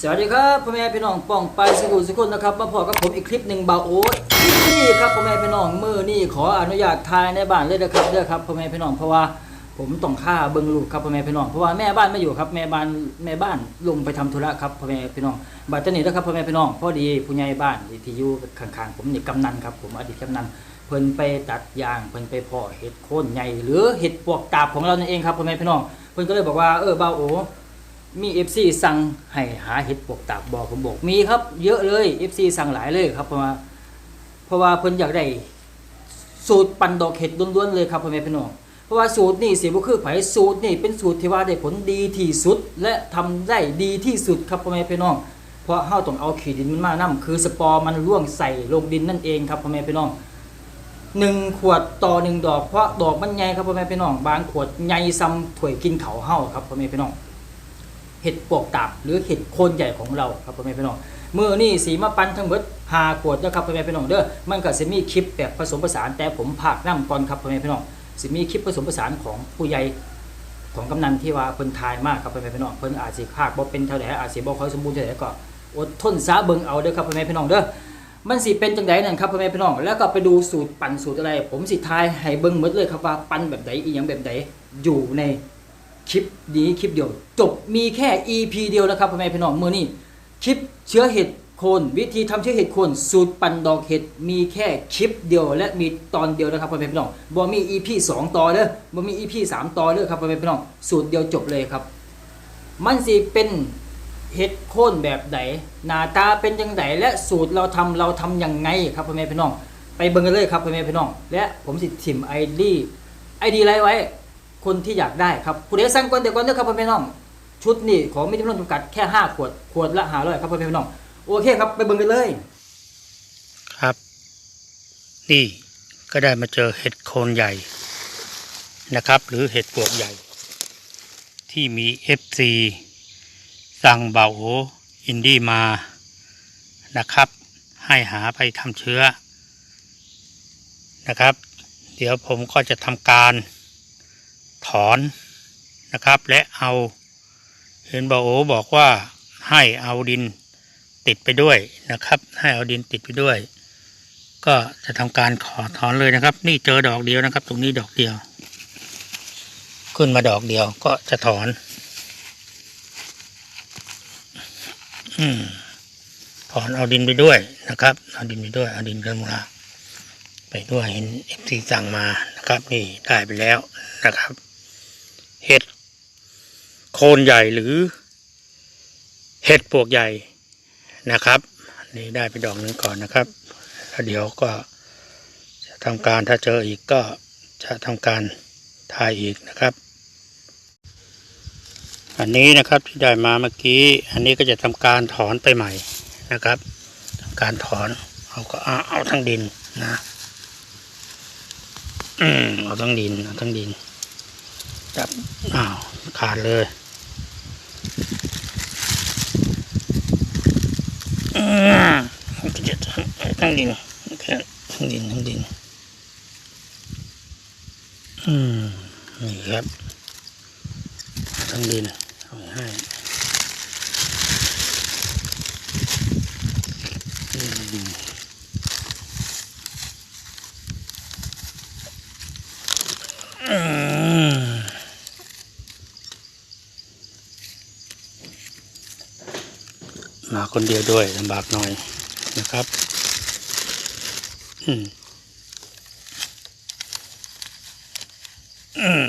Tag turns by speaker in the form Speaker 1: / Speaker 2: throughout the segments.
Speaker 1: สวัสดีครับพ่อแม่พี่น้องป้องไปสกุลสกุลนะครับมาพอกับผมอีกคลิปหนึ่งเบาโอ้ยนี่ครับพ่อแม่พี่น้องมือนี่ขออนุญาตทายในบ้านเลยนะครับเด้อครับพ่อแม่พี่น้องเพราะว่าผมต้องฆ่าเบิ้งลูกครับพ่อแม่พี่น้องเพราะว่าแม่บ้านไม่อยู่ครับแม่บ้านแม่บ้านลงไปทำธุระครับพ่อแม่พี่น้องบัดเจานี้นะครับพ่อแม่พี่น้องพอดีผู้ใหญ่บ้านที่อยู่ข้างๆผมนี่กำนันครับผมอดีตกำนันเพิ่นไปตัดยางเพิ่นไปพาะเห็ดโคนใหญ่หรือเห็ดปวกตาบของเรานั่นเองครับพ่อแม่พี่น้องเพิ่นก็เลยบอกว่าเออเบาโอ มี FC สั่งให้หาเห็ดปวกตาบบอกผมบอกมีครับ เยอะเลย FC สั่งหลายเลยครับเพราะว่าเพราะว่าเพิ่นอยากได้สูตรปั่นดอกเห็ดล้วนๆเลยครับพ่อแม่พี่น้องเพราะว่าสูตรนี่เสิบ่คือไผสูตรนี่เป็นสูตรที่ว่าได้ผลดีที่สุด และทำได้ดีที่สุดครับพ่อแม่พี่น้อง เพราะเฮาต้องเอาขี้ดินมันมานํคือสปอร์มันร่วงใส่ลงดินนั่นเองครับพ่อแม่พี่น้องหนึ่งขวดต่อหนึ่งดอกเพราะดอกมันใหญ่ครับพ่อแม่พี่น้องบางขวดใหญ่ซ้ำถ้วยกินเขาเฮาครับพ่อแม่พี่น้อง เห็ดปวกตาบหรือเห็ดโคนใหญ่ของเราครับพ่อแม่พี่น้องมือนี่สีมะปันทั้งหมดหาขวดนะครับพ่อแม่พี่น้องเด้อมันก็สิมีคลิปแบบผสมผสานแต่ผมภาคน้ำก่อนครับพ่อแม่พี่น้องสิมีคลิปผสมผสานของผู้ใหญ่ของกำนันที่ว่าเพิ่นทายมากครับพ่อแม่พี่น้องเพิ่นอาจสิภาคบ่เป็นเท่าใดอาจสิบ่ค่อยสมบูรณ์เท่าใดก็อดทนซะเบิ่งเอาเด้อครับพ่อแม่พี่น้องเด้อมันสิเป็นจังไดนั่นครับพ่อแม่พี่น้องแล้วก็ไปดูสูตรปั่นสูตรอะไร ผมสิทายให้เบิ่งหมดเลยครับว่าปั่นแบบใดอีหยังแบบใดอยู่ใน คลิปนี้คลิปเดียว จบมีแค่ EP เดียวนะครับพ่อแม่พี่น้องมือนี่คลิปเชื้อเห็ดโคนวิธีทำเชื้อเห็ดโคนสูตรปั่นดอกเห็ดมีแค่คลิปเดียว และมีตอนเดียวนะครับพ่อแม่พี่น้องบ่มี EP 2ตอนเด้อบ่มี EP 3ตอนเด้อครับพ่อแม่พี่น้องสูตรเดียวจบเลยครับ มันสิเป็นเห็ดโคนแบบไหนหน้าตาเป็นยังไงและสูตรเราทำเราทำยังไงครับพ่อแม่พี่น้อง ไปเบิ่งกันเลยครับพ่อแม่พี่น้อง และผมสิถิ่มไอดีไอดีไรไว้ คนที่อยากได้ครับผู้ใดสั่งก่อนเดี๋ยวก่อนเด้อครับพ่อแม่พี่น้องชุดนี่ของมีจำนวนจำกัดแค่5ขวดขวดละ500ครับพ่อแม่พี่น้องโอเคครับไปเบิ่งกันเลย
Speaker 2: ครับ นี่ก็ได้มาเจอเห็ดโคนใหญ่นะครับ หรือเห็ดปวกใหญ่ ที่มี FC สั่งเบาโออินดี้มานะครับ ให้หาไปทำเชื้อนะครับ เดี๋ยวผมก็จะทำการ ถอนนะครับ และเอาเห็นบาโอบอกว่าให้เอาดินติดไปด้วยนะครับ ให้เอาดินติดไปด้วย ก็จะทำการขอถอนเลยนะครับ นี่เจอดอกเดียวนะครับ ตรงนี้ดอกเดียว ขึ้นมาดอกเดียวก็จะถอน อืมถอนเอาดินไปด้วยนะครับ เอาดินไปด้วย เอาดินเริ่มลาไปด้วยเห็นเอฟซีสั่งมานะครับ นี่ได้ไปแล้วนะครับ คนใหญ่หรือ เห็ดปวกใหญ่นะครับ นี่ได้ไปดอกหนึงก่อนนะครับแล้วเดี๋ยวก็จะทำการถ้าเจออีกก็จะทำการทายอีกนะครับ อันนี้นะครับที่ได้มาเมื่อกี้ อันนี้ก็จะทำการถอนไปใหม่นะครับทำการถอนเอาก็เอาเอาทั้งดินนะอืมเอาทั้งดินเอาทั้งดินจับอ้าวขาดเลย ทั้งดินแค่ทั้งดินทั้งดิน อืม นี่ครับ ทั้งดินเอาให้อืมอืม มา คนเดียวด้วยลำบากหน่อยนะครับอืมอืม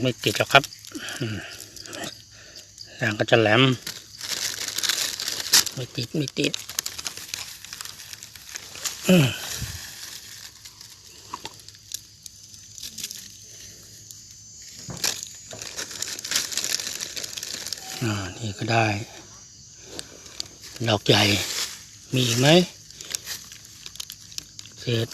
Speaker 2: ไม่ติดหรอกครับอืมแรงก็จะแหลม ไม่ติด ไม่ติด อืม อ่า นี่ ก็ได้ ดอกใหญ่ มีอีกไหมเศษ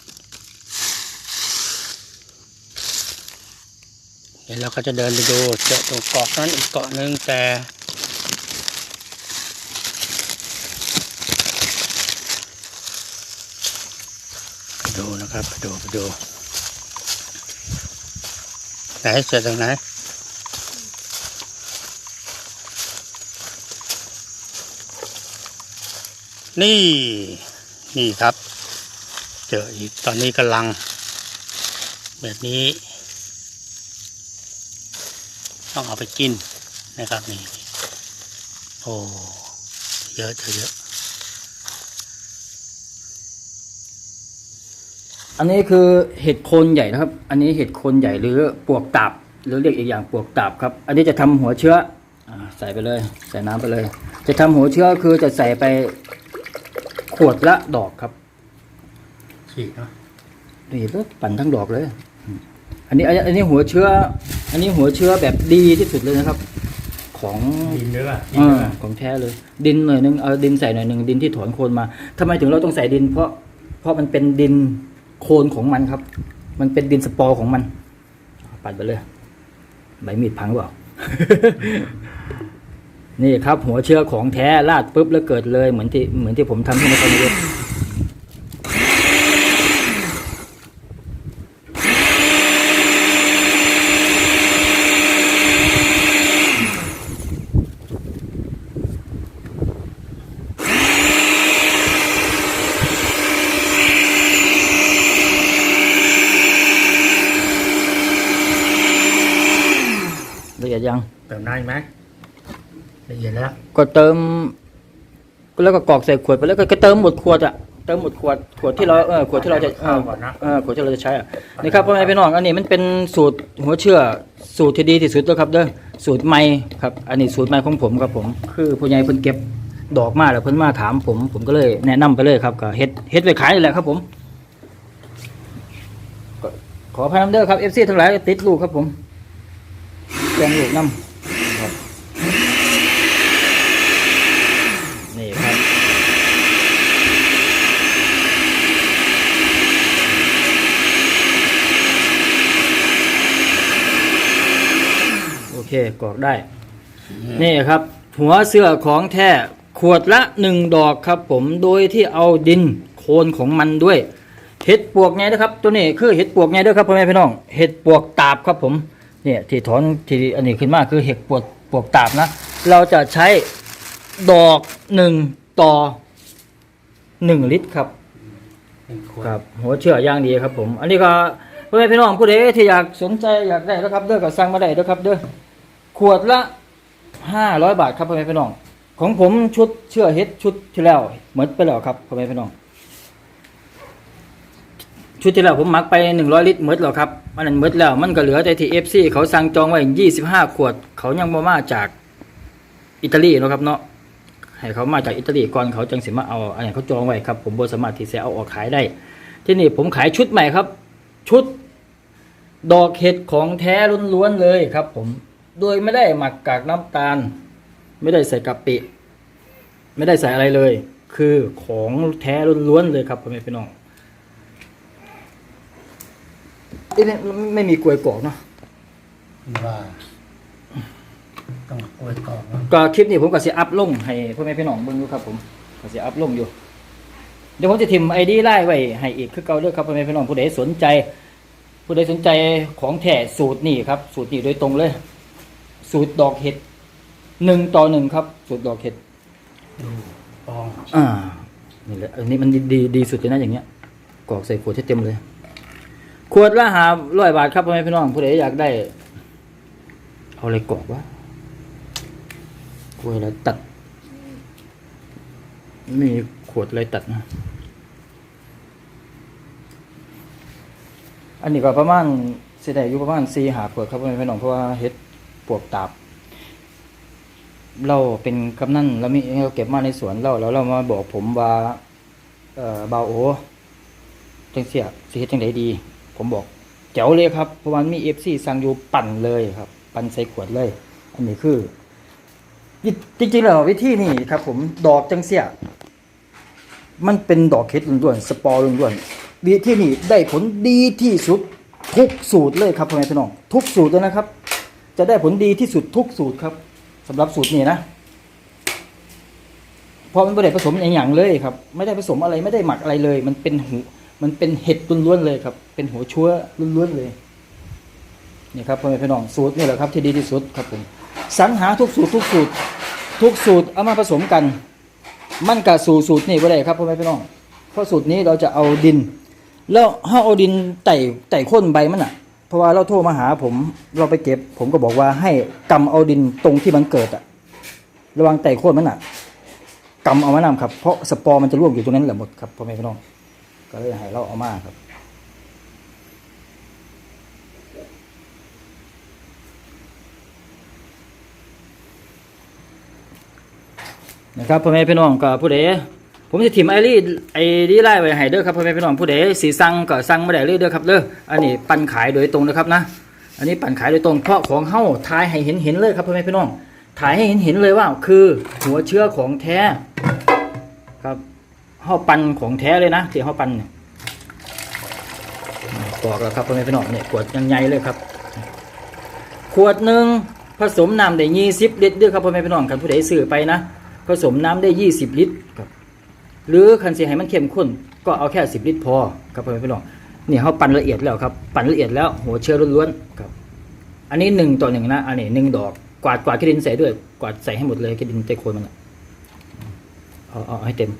Speaker 2: เดี๋ยวเราก็จะเดินไปดูเจอตรงเกาะนั้นอีกเกาะหนึ่งแต่ไปดูนะครับไปดูไปดูไหนเจอตรงไหน นี่นี่ครับ เจออีกตอนนี้กำลัง แบบนี้ ต้องเอาไปกินนะครับนี่โอ้เยอะเจอเยอะ
Speaker 1: อันนี้คือเห็ดโคนใหญ่นะครับ อันนี้เห็ดโคนใหญ่หรือปวกตับ หรือเรียกอีกอย่างปวกตับครับ อันนี้จะทำหัวเชื้อใส่ไปเลย ใส่น้ำไปเลย จะทำหัวเชื้อคือจะใส่ไป ขวดละดอกครับ
Speaker 2: ฉีกเนาะ
Speaker 1: นี่ก็ปั่นทั้งดอกเลยอันนี้อันนี้อันนี้หัวเชื้อ อันนี้หัวเชื้อแบบดีที่สุดเลยนะครับ ของ
Speaker 2: ดินด้วยป่ะ
Speaker 1: เออของแท้เลย ดินหน่อยนึงเอาดินใส่หน่อยหนึ่งดินที่ถอนโคนมาทำไมถึงเราต้องใส่ดิน เพราะเพราะมันเป็นดินโคนของมันครับ มันเป็นดินสปอร์ของมัน ปัดไปเลย ใบมีดพังเปล่า นี่ครับ หัวเชื้อของแท้ลาดปุ๊บแล้วเกิดเลยเหมือนที่เหมือนที่ผมทำที่นครนายกละเอียดยัง
Speaker 2: เติมได้ไหม ละเอียดแล้ว
Speaker 1: ก็เติม แล้วก็กรอกใส่ขวดไปแล้วก็ก็เติมหมดขวดอะเติมหมดขวดขวดที่เราเออขวดที่เราจะเออ
Speaker 2: ก่อนนะ
Speaker 1: เออขวดที่เราจะใช้อะนี่ครับพ่อแม่พี่น้องอันนี้มันเป็นสูตรหัวเชื่อสูตรที่ดีที่สุดแล้วครับเด้อสูตรใหม่ครับ อันนี้สูตรใหม่ของผมครับผม คือผู้ใหญ่เพิ่นเก็บดอกมาแล้วเพิ่นมาถามผม ผมก็เลยแนะนำไปเลยครับก็เฮ็ดเฮ็ดไว้ขายนี่แหละครับผมก็ขอพายน้ำเด้อครับ FC ทั้งหลายติดลูกครับผมแกงลูกน้ำครับนี่ครับ โอ เคกรอกได้ นี่ครับ หัวเสื้อของแท้ขวดละหนึ่งดอกครับผมโดยที่เอาดินโคนของมันด้วยเห็ดปวกไงนะครับ ตัวนี้คือเห็ดปวกไงด้วยครับพ่อแม่พี่น้องเห็ดปวกตาบครับผมเนี่ยที่ถอนที่อันนี้ขึ้นมาคือเห็ดปวกปวกตาบนะ เราจะใช้ดอกหนึ่งต่อหนึ่งลิตรครับครับหัวเชื่อย่างดีครับผม อันนี้ก็พ่อแม่พี่น้องผู้ใดที่อยากสนใจอยากได้นะครับเด้อก็สั่งมาได้นะครับเด้อ ขวดละห้าร้อยบาทครับพ่อแม่พี่น้อง ของผมชุดเชื่อเฮ็ดชุดที่แล้วหมือดไปแล้วครับพ่อแม่พี่น้อง ชุดที่แล้วผมหมักไปหนึ่งร้อยลิตรหมดแล้วครับมันนั้นหมดแล้วมันก็เหลือแต่ที่เอฟซีเขาสั่งจองไว้ยี่สิบห้าขวด เขายังบ่มาจากอิตาลีนะครับเนาะให้เขามาจากอิตาลีก่อนเขาจังสิมาเอาอันนี้เขาจองไว้ครับผมบสามารถที่จะเอาออกขายได้ ที่นี่ผมขายชุดใหม่ครับ ชุด ดอกเห็ดของแท้ล้วนๆเลยครับ ผม โดยไม่ได้หมักกากน้ำตาล ไม่ได้ใส่กะปิ ไม่ได้ใส่อะไรเลย คือของแท้ล้วนๆเลยครับพ่อแม่พี่น้องเอ๊ะไม่ไม่มีกล้วยกรอกเนาะ
Speaker 2: ว่าต้องกล้วยกรอบเนอะ
Speaker 1: ก็คลิปนี้ผมก็สิอัพลงให้พ่อแม่พี่น้องเบิ่งอยู่ครับ ผมก็สิอัพลงอยู่ เดี๋ยวผมจะทิมไอดีไล่ไว้ให้อีกคือเก่าเด้อครับพ่อแม่พี่น้องผู้ใดสนใจ ผู้ใดสนใจของแท้สูตรนี่ครับ สูตรนี่โดยตรงเลย สูตรดอกเห็ดหนึ่งต่อหนึ่งครับ สูตรดอกเห็ด
Speaker 2: ดูปอง
Speaker 1: อ่า นี่แหละอันนี้มันดีดีดีสุดเลยนะอย่างเงี้ยกรอกใส่ขวดให้เต็มเลย ขวดละหาร้อยบาทครับพ่อแม่พี่น้องผู้ใดอยากได้ เอาอะไรกรอกวะกล้วยอะไรตัดไม่มีขวดอะไรตัดนะ อันนี้ก็ประมาณเสียดายอยู่ประมาณสี่หาขวดครับพ่อแม่พี่น้องเพราะว่าเฮ็ด ปวกตาบเราเป็นกำนันเรามีเราเก็บมาในสวนเราแล้วเรามาบอกผมว่า เอ่อบาโอจังเสียสิเฮ็ดจังไดดี ผมบอกแจ๋วเลยครับเพราะว่ามีเอฟซีสั่งอยู่ปั่นเลยครับ ปั่นใส่ขวดเลย อันนี้คือจริงๆแล้ววิธีนี่ครับ ผมดอกจังเสียมันเป็นดอกเห็ดล้วนๆสปอร์ล้วนๆวิธีนี้ได้ผลดีที่สุดทุกสูตรเลยครับพ่อแม่พี่น้อง ทุกสูตรเลยนะครับ จะได้ผลดีที่สุดทุกสูตรครับสำหรับสูตรนี้นะเพราะมันไม่ได้ผสมอย่างอย่างเลยครับ ไม่ได้ผสมอะไรไม่ได้หมักอะไรเลย มันเป็นหูมันเป็นเห็ดล้วนๆเลยครับ เป็นหัวชั่วล้วนๆเลยนี่ครับพ่อแม่พี่น้องสูตรนี่แหละครับที่ดีที่สุดครับผมสรรหาทุกสูตรทุกสูตร ทุกสูตรเอามาผสมกัน มันกับสูสูตรนี่ก็ได้ครับพ่อแม่พี่น้องเพราะสูตรนี้เราจะเอาดิน แล้วถ้าเอาดินไต่ไต่ข้นใบมันอะ เพราะว่าเราโทรมาหาผมเราไปเก็บ ผมก็บอกว่าให้กำเอาดินตรงที่มันเกิดอะระวังไต่โค่นมันอะกำเอามานำครับ เพราะสปอร์มันจะร่วงอยู่ตรงนั้นแหละหมดครับพ่อแม่พี่น้องก็เลยให้เราเอามาครับนะครับพ่อแม่พี่น้องก็ผู้ใด ผมจะถิ่มไอรีไอรีไล่ไว้ให้เด้อครับพ่อแม่พี่น้องผู้ใดสีสั่งก็สั่งมาได้เลยเด้อครับเด้ออันนี้ปั่นขายโดยตรงนะครับนะ อันนี้ปั่นขายโดยตรงเพราะของเฮาถ่ายให้เห็นเห็นเลยครับพ่อแม่พี่น้องถ่ายให้เห็นเห็นเลยว่า คือหัวเชื้อของแท้ ครับเฮาปั่นของแท้เลยนะที่เฮาปั่นเนี่ยกรอกแล้วครับพ่อแม่พี่น้องเนี่ยขวดยังใหญ่เลยครับ ขวดหนึ่งผสมน้ำได้ยี่สิบลิตรเด้วยครับพ่อแม่พี่น้องกันผู้ใดซื้อไปนะผสมน้ำได้ยี่สิบลิตรครับ หรือคันสีให้มันเข้มข้นก็เอาแค่สิบลิตรพอครับพ่อแม่พี่น้องนี่เขาปั่นละเอียดแล้วครับปั่นละเอียดแล้วหัวเชื้อล้วนๆครับ อันนี้หนึ่งต่อหนึ่งนะอันนี้หนึ่งดอกกวาดกวาดขี้ดินใส่ด้วย กวาดใส่ให้หมดเลยขี้ดินใต้โคนมันอะเอาเอาให้เต็ม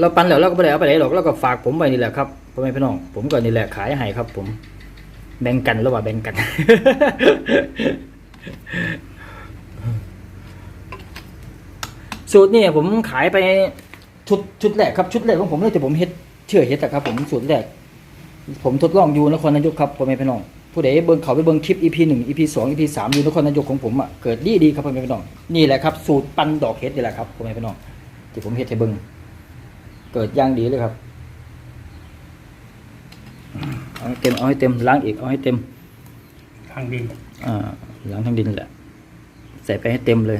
Speaker 1: เราปั่นแล้วเราก็ไม่ได้เอาไปไหนหรอกเราก็ฝากผมไว้นี่แหละครับพ่อแม่พี่น้อง ผมก็นี่แหละขายให้ครับ ผมแบ่งกันแล้วว่าแบ่งกัน สูตรนี่ผมขายไปชุดชุดแรกครับชุดแรกของผมเลยแต่ผมเฮ็ดเชื่อเฮ็ดอะครับ ผมสูตรแรก ผมทดลองอยู่นครนายกครับพ่อแม่พี่น้อง ผู้ใดเบิ่งเขาไปเบิ่งคลิป EP หนึ่ง EP สอง EP สามอยู่นครนายกของผมอะเกิดดีดีครับพ่อแม่พี่น้องนี่แหละครับสูตรปั้นดอกเฮ็ดนี่แหละครับพ่อแม่พี่น้องที่ผมเฮ็ดให้เบิ่งเกิดอย่างดีเลยครับเอาให้เต็มเอาให้เต็มล้างอีกเอาให้เต็ม
Speaker 2: ทางดิน
Speaker 1: อ่าล้างทั้งดินแหละ ใส่ไปให้เต็มเลย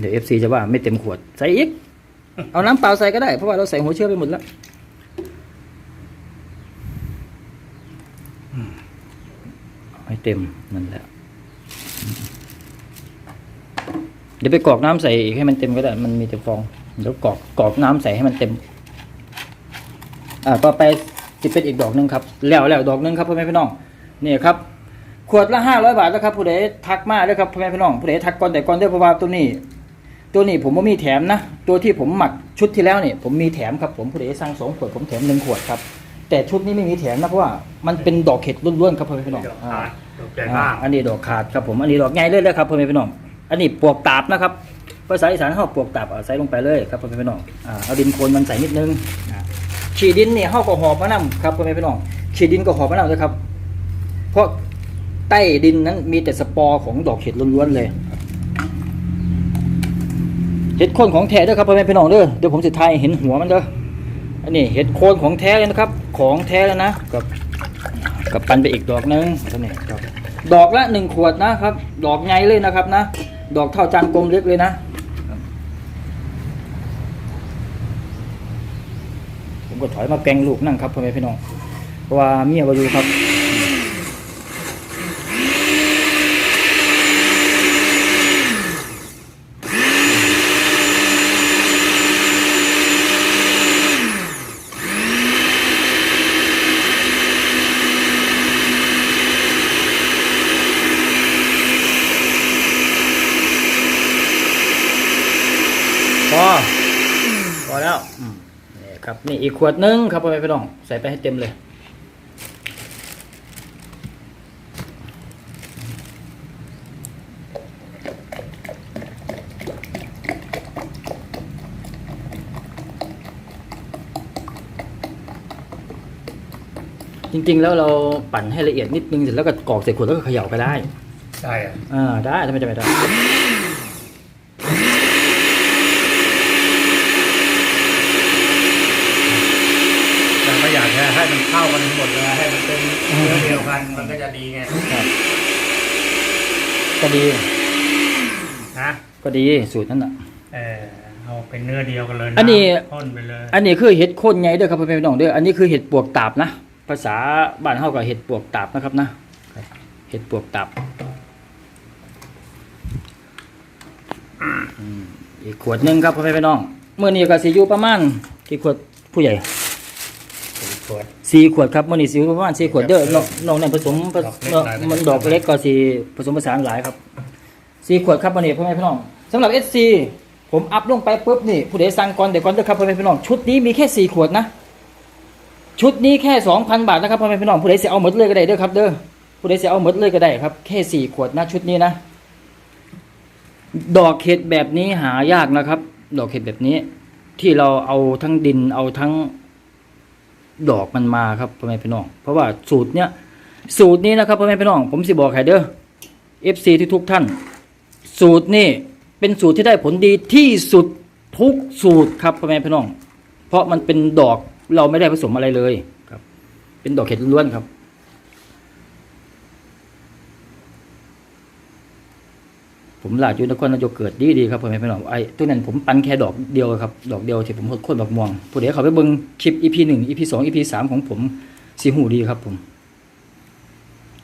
Speaker 1: เดี๋ยวเอฟซีจะว่าไม่เต็มขวด ใส่อีก เอาน้ำเปล่าใส่ก็ได้ เพราะว่าเราใส่หัวเชื้อไปหมดแล้วให้เต็มนั่นแหละเดี๋ยวไปกรอกน้ำใส่อีกให้มันเต็มก็ได้ มันมีแต่ฟอง เดี๋ยวกรอกกรอกน้ำใส่ให้มันเต็ม อ่า ต่อไปจะเป็นอีกดอกหนึ่งครับ แล้วแล้วดอกหนึ่งครับพ่อแม่พี่น้อง นี่ครับ ขวดละห้าร้อยบาทแล้วครับ ผู้ใดทักมาเลยครับพ่อแม่พี่น้อง ผู้ใดทักก่อนแต่ก่อนเด้อเพราะว่าตัวนี้ ตัวนี้ผมว่ามีแถมนะ ตัวที่ผมหมักชุดที่แล้วเนี่ยผมมีแถมครับผมผู้ใดสั่งสองขวดผมแถมหนึ่งขวดครับ แต่ชุดนี้ไม่มีแถมนะเพราะว่ามันเป็นดอกเห็ดล้วนๆครับพ่อแม่พี่น้อง
Speaker 2: ดอก
Speaker 1: อ่า
Speaker 2: ขาดดอกใหญ่
Speaker 1: อ่ามา
Speaker 2: ก
Speaker 1: อันนี้ดอกขาดครับผมอันนี้ดอกใหญ่เลยนะครับพ่อแม่พี่น้องอันนี้ปวกตาบนะครับภาษาอีสานเขาปวกตาบเอาใส่ลงไปเลยครับพ่อแม่พี่น้องอ่าเอาดินโคลนมันใส่นิดนึงอ่าฉีดดินเนี่ยเขาก็หอบมะนำครับพ่อแม่พี่น้องฉีดดินก็หอบมะนำเลยครับ เพราะใต้ดินนั้นมีแต่สปอร์ของดอกเห็ดล้วนๆเลย เห็ดโคนของแท้เด้อครับพ่อแม่พี่น้องเด้อเดี๋ยวผมจะทายเห็นหัวมันเด้ออันนี้เห็ดโคนของแท้เลยนะครับ ของแท้แล้วนะกับกับปันไปอีกดอกหนึงตัวนี้ครับดอกละหนึ่งขวดนะครับ ดอกใหญ่เลยนะครับนะ ดอกเท่าจานกลมเล็กเลยนะผมก็ถอยมาแปลงลูกนั่งครับพ่อแม่พี่น้องเพราะว่าเมียบอยู่ครับ พอพอแล้วอืม นี่ครับนี่อีกขวดนึงครับพ่อแม่พี่น้องใส่ไปให้เต็มเลยจริงๆ แล้วเราปั่นให้ละเอียดนิดนึงเสร็จแล้วก็กรอกใส่ขวดแล้วก็เขย่าก็ได้
Speaker 2: ใช่อะ
Speaker 1: อ่าได้ทำไมจะไม่ได้
Speaker 2: แต่ก็อยากจะให้ มันเข้ากันทั้งหมดเลยให้มันเป็นเนื้อเดียวกัน มันก็จะดีไง
Speaker 1: ครับก็ดี
Speaker 2: นะ
Speaker 1: ก็ดีสูตรนั้นอะ
Speaker 2: เออเอาเป็นเนื้อเดียวกันเลย
Speaker 1: อันนี้
Speaker 2: พ่นไปเลย
Speaker 1: อันนี้คือเห็ดโคนใหญ่เด้วยครับพ่อแม่พี่น้องเด้ออันนี้คือเห็ดปวกตาบนะภาษาบ้านเฮากับเห็ดปวกตาบนะครับนะเห็ดปวกตาบอืมอีกขวดหนึงครับพ่อแม่พี่น้องเมื่อนี้ก็สิอยู่ประมาณกี่ขวดผู้ใหญ่
Speaker 2: ขขวด
Speaker 1: สี่ขวดครับมันนี่สิประมาณสี่ขวดเด้อ
Speaker 2: ครับ
Speaker 1: นอกนอกนั้นผสมผส
Speaker 2: ดอกเล็กหลาย
Speaker 1: มันดอกเล็กก็สี่ผสมผสานหลายครับสี่ขวดครับมันนี่พ่อแม่พี่น้องสำหรับ SC ผมอัพลงไปปุ๊บนี่ผู้ใดสั่งก่อนเดี๋ยวก่อนเด้อครับพ่อแม่พี่น้องชุดนี้มีแค่สี่ขวดนะ ชุดนี้แค่สองพันบาทนะครับพ่อแม่พี่น้องผู้ใดจะเอาหมดเลยก็ได้เด้อครับเด้อผู้ใดจะเอาหมดเลยก็ได้ครับแค่สี่ขวดนะชุดนี้นะ ดอกเห็ดแบบนี้หายากนะครับ ดอกเห็ดแบบนี้ ที่เราเอาทั้งดินเอาทั้ง ดอกมันมาครับพ่อแม่พี่น้อง เพราะว่าสูตรเนี้ยสูตรนี้นะครับพ่อแม่พี่น้อง ผมสิบอกให้เด้อ FC ที่ทุกท่าน สูตรนี่เป็นสูตรที่ได้ผลดีที่สุดทุกสูตรครับพ่อแม่พี่น้อง เพราะมันเป็นดอกเราไม่ได้ผสมอะไรเลยครับ เป็นดอกเห็ดล้วนๆครับ ผมหลาดอยู่นครนายกเกิดดีดีครับพ่อแม่พี่น้องไอ้ตัวนั้นผมปันแค่ดอกเดียวครับดอกเดียวที่ผมโค่นดอกม่วงผู้เดี๋ยวเขาไปเบิ้งคลิปอีพีหนึ่งอีพีสองอีพีสามของผมสีหูดีครับผม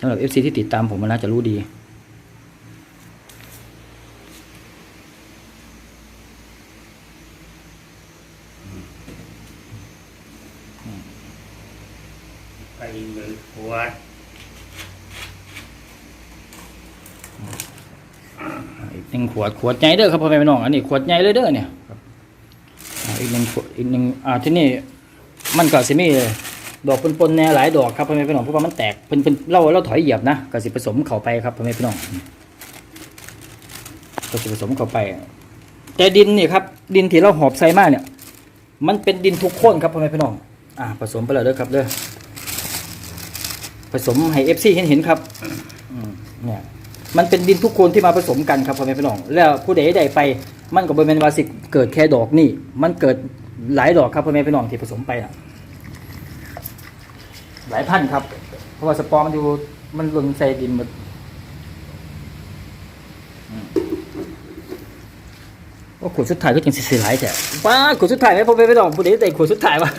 Speaker 1: สำหรับเอฟซีที่ติดตามผมมันน่าจะรู้ดี
Speaker 2: ไปหนึ่งขวด
Speaker 1: อีกห นึ่งขวดขวดใหญ่เด้อครับพ่อแม่พี่น้องอันนี้ขวดใหญ่เลยเด้อเนี่ยอีกหนึ่งขวดอีกหนึ่งอ่าที่นี่มันก็สิมีดอกปนๆแน่หลายดอกครับพ่อแม่พี่น้องเพราะว่ามันแตกเพิ่นเพิ่นเราเราถอยเหยียบนะก็สิผสมเข้าไปครับพ่อแม่พี่น้องก็สิผสมเข้าไป แต่ดินนี่ครับดินที่เราหอบใส่มาเนี่ย มันเป็นดินทุกโคนครับพ่อแม่พี่น้องอ่าผสมไปเลยเด้อครับเด้อผสมให้เอฟซีเห็นเห็นครับอืมเนี่ย มันเป็นดินทุกคนที่มาผสมกันครับพ่อแม่พี่น้องแล้วผู้ใดใดไปมันก็บริเวณวาสิกเกิดแค่ดอกนี่มันเกิดหลายดอกครับพ่อแม่พี่น้องที่ผสมไปอะหลายพันครับ เพราะว่าสปอร์มันอยู่มันลงใส่ดินหมดอืม ว่าขวดสุดท้ายก็ยังสิหลายแต่ว้าขวดสุดท้ายไหมพ่อแม่พี่น้องผู้ใดแต่ขวดสุดท้ายวะ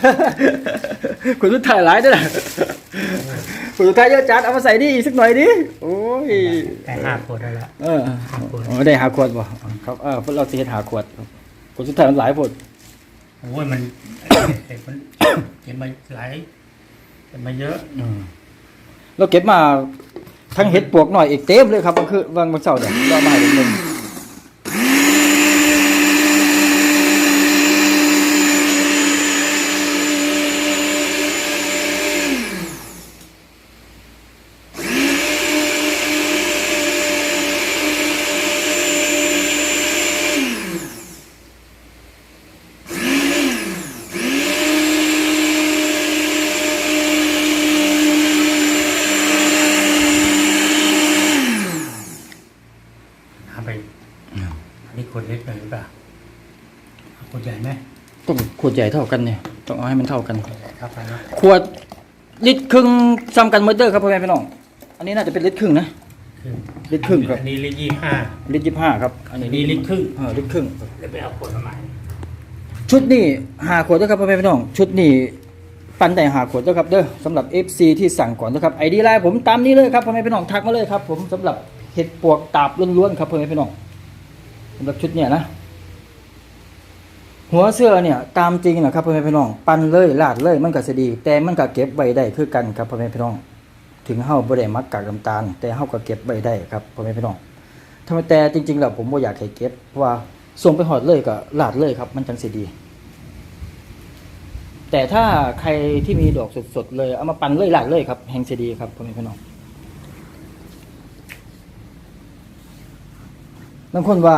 Speaker 1: ขวดสุดท้ายหลายด้วยนะขวดสุดท้ายเยอะจัดเอามาใส่ดิอีกสักหน่อยดิโอ้ย
Speaker 2: แต่ห้าขวดได้แล้ว
Speaker 1: เออ
Speaker 2: ห้าขวด
Speaker 1: อ๋อได้หาขวดบ่ครับเออพวกเราสิเฮ็ดหาขวดครับขวดสุดท้ายมันหลายผด
Speaker 2: โอ้ยมันเห็ดมันเห็ดมาหลายเห็ดมาเยอะ
Speaker 1: เราเก็บมาทั้งเห็ดปวกหน่อยอีกเต็มเลยครับบางคืนบางวันเสาร์เนี่ยเรามาให้ผมหนึ่ง
Speaker 2: เอาไปอันนี้ขวดเล็กไปหรือเปล่าเอาขวดใหญ่ไหม
Speaker 1: ต้องขวด ใหญ่เท่ากันเนี่ยต้องเอาให้มันเท่ากัน
Speaker 2: ครับไปนะ
Speaker 1: ขวดลิตรครึ่งซ้ำกันเมอเดอร์ครับพ่อแม่พี่น้อง อันนี้น่าจะเป็นลิตรครึ่งนะ
Speaker 2: ครึ่ง
Speaker 1: ลิตรครึ่งครับ
Speaker 2: อันนี้ลิตรยี่ห้า
Speaker 1: ลิตรยี่ห้าครับ อัน
Speaker 2: อั
Speaker 1: นี้
Speaker 2: นนี้ลิตรครึ่ง
Speaker 1: เออลิตรครึ่ง
Speaker 2: เดี๋ยวไปเอาขวดมาใหม่
Speaker 1: ชุดนี้หาขวดด้วยครับพ่อแม่พี่น้อง ชุดนี้ปันได้หาขวดด้วยครับเด้อสำหรับ FC ที่สั่งก่อนนะครับไอดีไลน์ผมตามนี้เลยครับพ่อแม่พี่น้องทักมาเลยครับ ผมสำหรับเห็ดปวกตาบล้วนๆครับพ่อแม่พี่น้องสำหรับชุดเนี้ยนะ หัวเสื้อเนี่ยตามจริงนะครับพ่อแม่พี่น้อง ปันเลยลาดเลยมันก็จะดี แต่มันก็เก็บไว้ได้คือกันครับพ่อแม่พี่น้อง ถึงเฮาบ่ได้มักกากน้ำตาล แต่เฮาก็เก็บไว้ได้ครับพ่อแม่พี่น้องทำไมแต่จริงๆแล้วผมบ่อยากให้เก็บเพราะว่าส่งไปหอดเลยก็ลาดเลยครับ มันจังสิดี แต่ถ้าใครที่มีดอกสดๆเลยเอามาปั่นเลยลาดเลยครับแห่งสิดีครับพ่อแม่พี่น้องบางคนว่า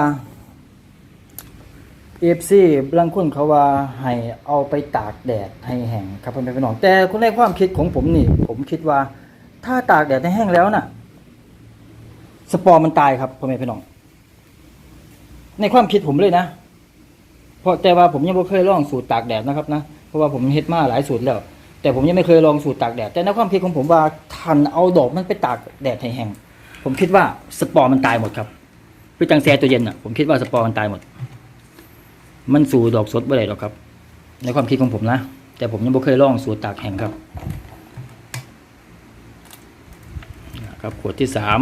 Speaker 1: เอฟซีบางคนเขาว่าให้เอาไปตากแดดให้แห้งครับพ่อแม่พี่น้อง แต่คุณในความคิดของผมนี่ ผมคิดว่า ถ้าตากแดดให้แห้งแล้วน่ะ สปอร์มันตายครับพ่อแม่พี่น้อง ในความคิดผมเลยนะเพราะแต่ว่าผมยังไม่เคยลองสูตรตากแดดนะครับนะเพราะว่าผมเฮ็ดมาหลายสูตรแล้ว แต่ผมยังไม่เคยลองสูตรตากแดดแต่ในความคิดของผมว่าทันเอาดอกมันไปตากแดดให้แห้งผมคิดว่าสปอร์มันตายหมดครับคือจังแซตัวเย็นอะผมคิดว่าสปอร์มันตายหมด มันสู่ดอกสดบ่ได้หรอกครับ ในความคิดของผมนะ แต่ผมยังไม่เคยลองสูตตากแห้งครับครับขวดที่สาม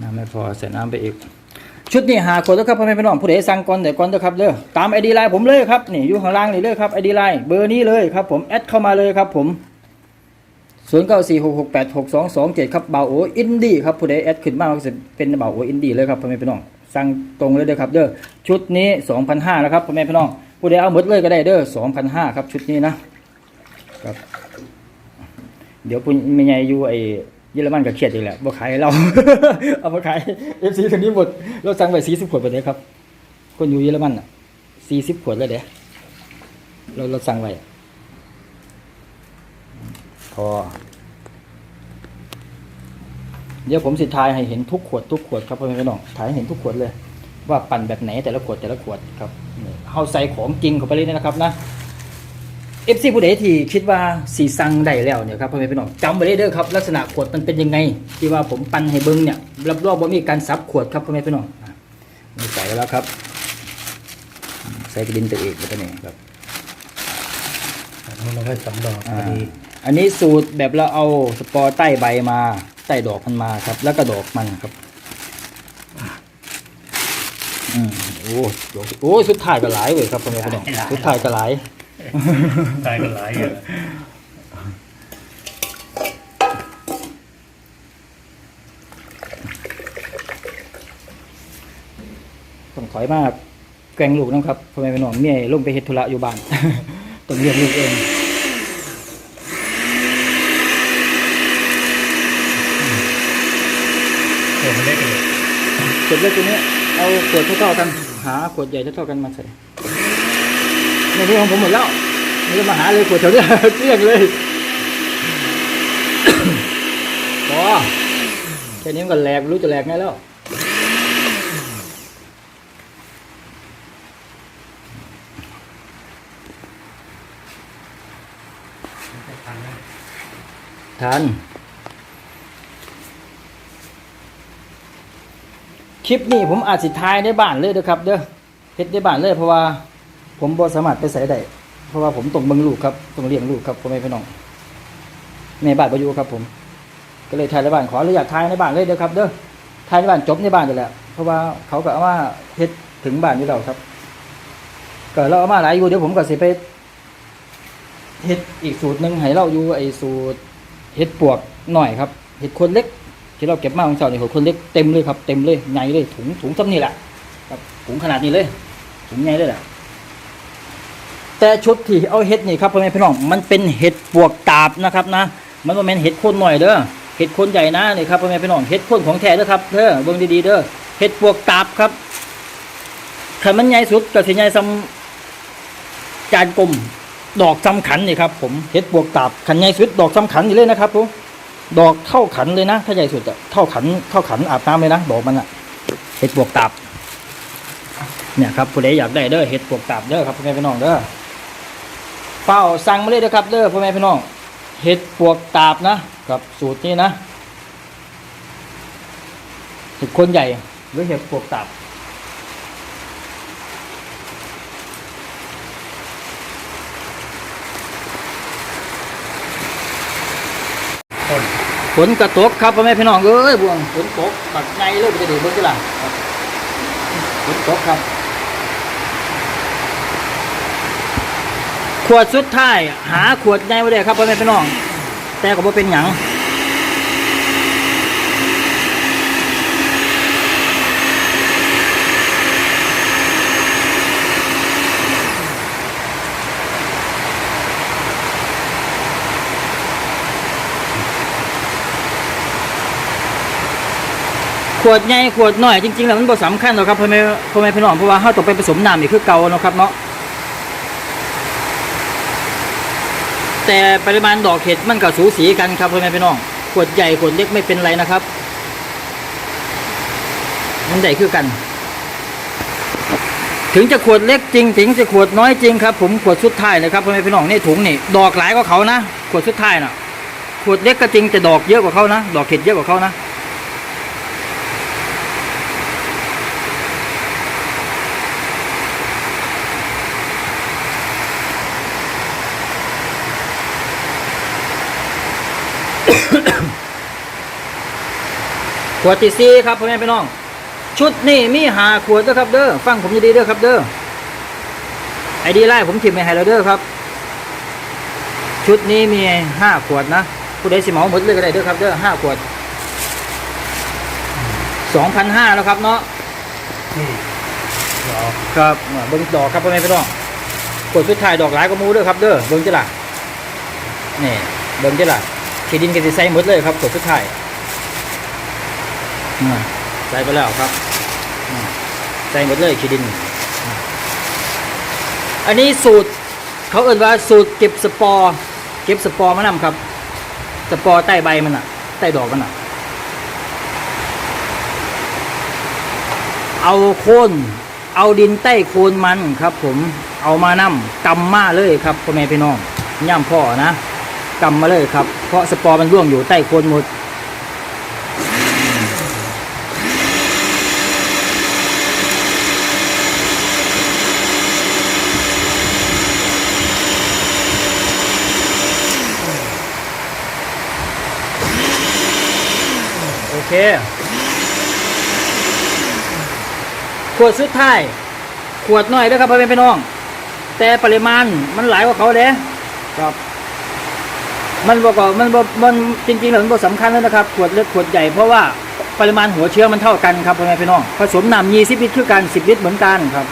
Speaker 1: น้ำไม่พอใส่น้ำไปอีก ชุดนี้หาขวดแล้วครับพ่อแม่พี่น้องผู้ใดสั่งก่อนแต่ก่อนเด้อครับเด้อตามไอดีไลน์ผมเลยครับนี่อยู่ข้างล่างนี่เลยครับไอดีไลน์เบอร์นี้เลยครับผมแอดเข้ามาเลยครับผม0 9 4 6 6 8 6 2 2 7ครับเบาโออินดี้ครับผู้ใดแอดขึ้นมาก็จะเป็นเบาโออินดี้เลยครับพ่อแม่พี่น้องสั่งตรงเลยเด้อครับเด้อชุดนี้2,500นะครับพ่อแม่พี่น้องผู้ใดเอาหมดเลยก็ได้เด้อ2,500ครับชุดนี้นะครับเดี๋ยวคุณไม่ใหญ่อยู่ไอ เยอรมันก็เครียดอีกแหละบ่ขายเรา เอามาขายเอฟซีคนนี้หมดเราสั่งไปสี่สิบขวดไปเลยครับ คนอยู่เยอรมันอะสี่สิบขวดเลยเด้เราเราสั่งไว้พอเดี๋ยวผมสิทายให้เห็นทุกขวดทุกขวดครับพ่อแม่พี่น้องถ่ายให้เห็นทุกขวดเลย ว่าปั่นแบบไหนแต่ละขวดแต่ละขวดครับเฮาใส่ของจริงเข้าไปเลยนะครับนะ เอฟซีผู้ใดที่คิดว่าสีสั่งได้แล้วเนี่ยครับพ่อแม่พี่น้องจำไว้ได้เด้อครับลักษณะขวดมันเป็นยังไง ที่ว่าผมปั่นให้เบิ้งเนี่ยรับรองว่ามีการซับขวดครับพ่อแม่พี่น้องอะนี่ใส่ไว้แล้วครับ ใส่กระดินตัวเองไปตัวนี้ครับ
Speaker 2: นี่เราให้สองดอกพ
Speaker 1: อ่า
Speaker 2: อดี
Speaker 1: อันนี้สูตรแบบเราเอาสปอร์ใต้ใบมาใต้ดอกมันมาครับ แล้วก็ดอกมันครับอืมโอ้ดอกโอ้สุดท้ายก็หลายเว้ยครับพ่อแม่พี่น้องสุดท้ายก็หลาย
Speaker 2: ตายกันหลายอย่าง
Speaker 1: ต้องถอยมากแกล้งลูกนะครับพ่อแม่พี่น้องเมียลงไปเฮ็ดธุระอยู่บ้านต้องเรียกลูกเอง
Speaker 2: ตัวมันเล็กเลย
Speaker 1: ขวดเล็กตัวนี้เอาขวดเท่าๆกัน หาขวดใหญ่เท่าๆกันมาใส่ ในนี้ของผมหมดแล้วไม่ต้องมาหาเลยขวดแถวเนี้เกลี้ยงเลยพอแค่นี้มันก็แหลกรู้จะแหลกไงแล้วทันคลิปนี้ผมอาจสิท้ายในบ้านเลยเด้อครับ เด้อเฮ็ดในบ้านเลยเพราะว่า ผมบ่สามารถไปใส่ได้เพราะว่าผมต้องเบิ่งลูกครับต้องเลี้ยงลูกครับพ่อแม่พี่น้องแม่บ้านบ่อยู่ครับ ผม ก็เลยถ่ายในบ้านขออนุญาตถ่ายในบ้านเลยเด้อครับ เด้อถ่ายในบ้านจบในบ้านอยู่แล้วเพราะว่าเขาก็เอามาเฮ็ดถึงบ้านอยู่แล้วครับก็เราเอามาหลายอยู่เดี๋ยวผมก็สิไปเฮ็ดอีกสูตรหนึ่งให้เราอยู่ไอ้สูตรเห็ดปวกหน่อยครับเห็ดคนเล็ก ที่เราเก็บมาของเจ้าเนี่ยเห็ดคนเล็กเต็มเลยครับเต็มเลยใหญ่เลยถุงถุงซ้ำนี่แหละครับถุงขนาดนี้เลยถุงใหญ่เลยแหละ แต่ชุดที่เอาเห็ดนี่ครับพ่อแม่พี่น้องมันเป็นเห็ดปวกตาบนะครับนะ มันว่าแม่นเห็ดโคนหน่อยเด้อเห็ดโคนใหญ่นะนี่ครับพ่อแม่พี่น้องเห็ดโคนของแท้เด้อครับเด้อเบิ่งดีๆเด้อเห็ดปวกตาบครับขันมันใหญ่สุดก็สิใหญ่ซ้ำจานกลมดอกซ้ำขันนี่ครับผมเห็ดปวกตาบขันใหญ่สุดดอกซ้ำขันนี่เลยนะครับผมดอกเท่าขันเลยนะ ถ้าใหญ่สุดอะเท่าขันเท่าขันอาบน้ำเลยนะดอกมันอะเห็ดปวกตาบเนี่ยครับผู้ใดอยากได้เด้อเห็ดปวกตาบเด้อครับพ่อแม่พี่น้องเด้อ เฝ้าสั่งมาเลยเด้อครับเด้อพ่อแม่พี่น้องเห็ดปวกตาบนะครับสูตรนี้นะเห็ดคนใหญ่หรือเห็ดปวกตาบ
Speaker 2: ต้น
Speaker 1: ฝนกระตกครับพ่อแม่พี่น้องเอ้ยบวงฝนตกตัดไงเลยไปจะเดือดเบิ่งกันล่ะครับฝนตกครับ ขวดสุดท้ายหาขวดใหญ่ไว้ได้ครับพ่อแม่พี่น้อง แต่ก็บ่เป็นหยังขวดใหญ่ขวดน้อยจริงๆแล้วมันบ่สำคัญหรอกครับพ่อแม่พ่อแม่พี่น้องเพราะว่าเฮาต้องไปผสมน้ำอีกคือเก่าเนาะครับเนาะ แต่ปริมาณดอกเห็ดมันก็สูสีกันครับพ่อแม่พี่น้องขวดใหญ่ขวดเล็กไม่เป็นไรนะครับ มันใหญ่คือกัน ถึงจะขวดเล็กจริง ถึงจะขวดน้อยจริงครับ ผมขวดสุดท้ายนะครับพ่อแม่พี่น้องนี่ถุงนี่ดอกหลายกว่าเขานะขวดสุดท้ายน่ะขวดเล็กก็จริงแต่ดอกเยอะกว่าเขานะ ดอกเห็ดเยอะกว่าเขานะ ขวดที่สี่ครับพ่อแม่พี่น้อง ชุดนี่มีหาขวดด้อครับเด้อฟังผมดีๆเด้อครับเด้อไอดีไล่ผมทิมไปให้แล้วเด้อครับ ชุดนี้มีห้าขวดนะผู้ใดสิเหมาหมดเลยก็ได้เด้อครับเด้อห้าขวดสองพันห้าแล้วครับเนาะครับเบิ้งดอกครับพ่อแม่พี่น้องขวดสุดท้ายดอกหลายก็มูเด้อครับเด้อเบิ้งจ้ะล่ะนี่เบิ้งจ้ะล่ะขีดินกันสิใส่หมดเลยครับขวดสุดท้าย ใส่ไปแล้วครับอ่าใส่หมดเลยขีดินอ่าอันนี้สูตร เขาเอ่นว่าสูตรเก็บสปอร์เก็บสปอร์มานำครับ สปอร์ใต้ใบมันอะ ใต้ดอกมันอะ เอาโคนเอาดินใต้โคนมันครับ ผมเอามานำกำมาเลยครับพ่อแม่พี่น้องย่ำพ่อนะกำมาเลยครับ เพราะสปอร์มันร่วงอยู่ใต้โคนหมด ขวดสุดท้าย ขวดน้อยเด้อครับพ่อแม่พี่น้อง แต่ปริมาณมันหลายกว่าเขาเด้ครับ มันบอกว่ามันบอกมันจริงๆแล้วมันบอกสำคัญเลยนะครับ ขวดเล็กขวดใหญ่เพราะว่าปริมาณหัวเชื้อมันเท่ากันครับพ่อแม่พี่น้อง ผสมน้ำยีสิบลิตรคือกันสิบลิตรเหมือนกันครับ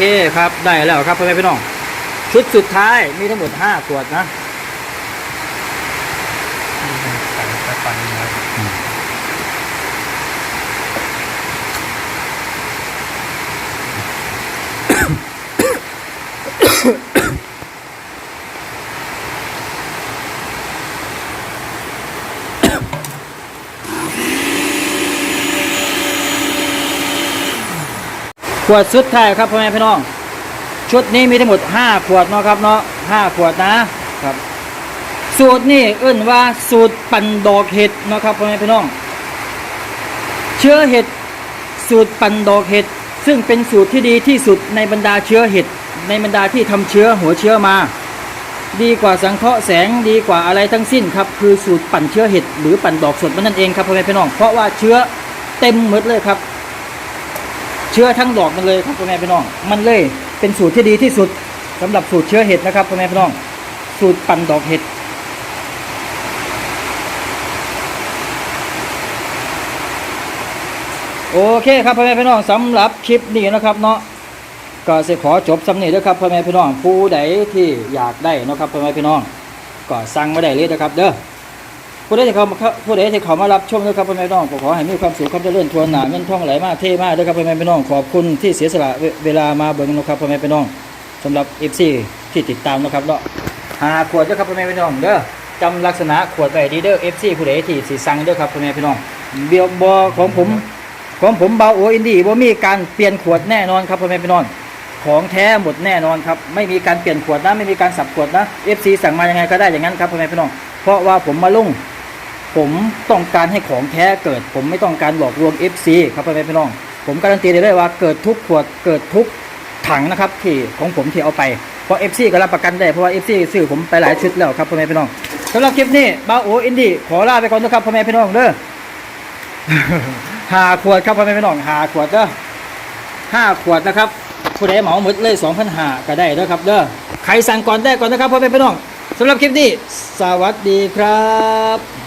Speaker 1: เคครับได้แล้วครับพ่อแม่พี่น้อง ชุดสุดท้ายมีทั้งหมด5ขวดนะ
Speaker 2: สั่งไปปั่นมา
Speaker 1: ขวดสุดท้ายครับพ่อแม่พี่น้อง ชุดนี้มีทั้งหมด 5 ขวดเนาะครับเนาะ5ขวดนะครับ สูตรนี่เอื้นว่าสูตรปั่นดอกเห็ดเนาะครับพ่อแม่พี่น้อง เชื้อเห็ดสูตรปั่นดอกเห็ด ซึ่งเป็นสูตรที่ดีที่สุดในบรรดาเชื้อเห็ด ในบรรดาที่ทำเชื้อหัวเชื้อมา ดีกว่าสังเคราะห์แสงดีกว่าอะไรทั้งสิ้นครับคือสูตรปั่นเชื้อเห็ดหรือปั่นดอกสดมันนั่นเองครับพ่อแม่พี่น้อง เพราะว่าเชื้อเต็มหมดเลยครับ เชื้อทั้งดอกมันเลยครับพ่อแม่พี่น้อง มันเลยเป็นสูตรที่ดีที่สุดสำหรับสูตรเชื้อเห็ดนะครับพ่อแม่พี่น้อง สูตรปั่นดอกเห็ดโอเคครับพ่อแม่พี่น้องสำหรับคลิปนี้นะครับเนาะก็จะขอจบสำเนีด้วยครับพ่อแม่พี่น้องผู้ใดที่อยากได้นะครับพ่อแม่พี่น้องก็สั่งมาได้เลยนะครับเด้อ ผู้ใดที่เขาผู้ใดที่เขามารับชมนะครับพ่อแม่พี่น้องก็ขอให้มีความสุขความเจริญทวนหนาเงินทองไหลมากเท่มากด้วยครับพ่อแม่พี่น้องขอบคุณที่เสียสละเวลามาเบิ่งนะครับพ่อแม่พี่น้องสำหรับเอฟซีที่ติดตามนะครับเนาะหาขวดด้วยครับพ่อแม่พี่น้องเด้อจำลักษณะขวดไว้ดีเด้อเอฟซีผู้ใดที่สิสั่งเด้อครับพ่อแม่พี่น้องเบียวบอของผมของผมเบาโออินดี้ว่ามีการเปลี่ยนขวดแน่นอนครับพ่อแม่พี่น้องของแท้หมดแน่นอนครับไม่มีการเปลี่ยนขวดนะไม่มีการสับขวดนะ FC สั่งมายังไงก็ได้อย่างนั้นครับพ่อแม่พี่น้องเพราะว่าผมมาลุ่ง ผมต้องการให้ของแท้เกิด ผมไม่ต้องการหลอกลวง FC ครับพ่อแม่พี่น้อง ผมการันตีได้เลยว่าเกิดทุกขวดเกิดทุกถังนะครับที่ของผมที่เอาไปเพราะ FC ก็รับประกันได้เพราะว่า FC ซื้อผมไปหลายชุดแล้วครับพ่อแม่พี่น้องสำหรับคลิปนี้เบาโออินดี้ขอลาไปก่อนนะครับพ่อแม่พี่น้องเด้อหาขวดครับพ่อแม่พี่น้องหาขวดเด้อห้าขวดนะครับผู้ใดเหมาหมดเลยสองพันห้าก็ได้เด้อครับเด้อใครสั่งก่อนได้ก่อนนะครับพ่อแม่พี่น้องสำหรับคลิปนี้ สวัสดีครับ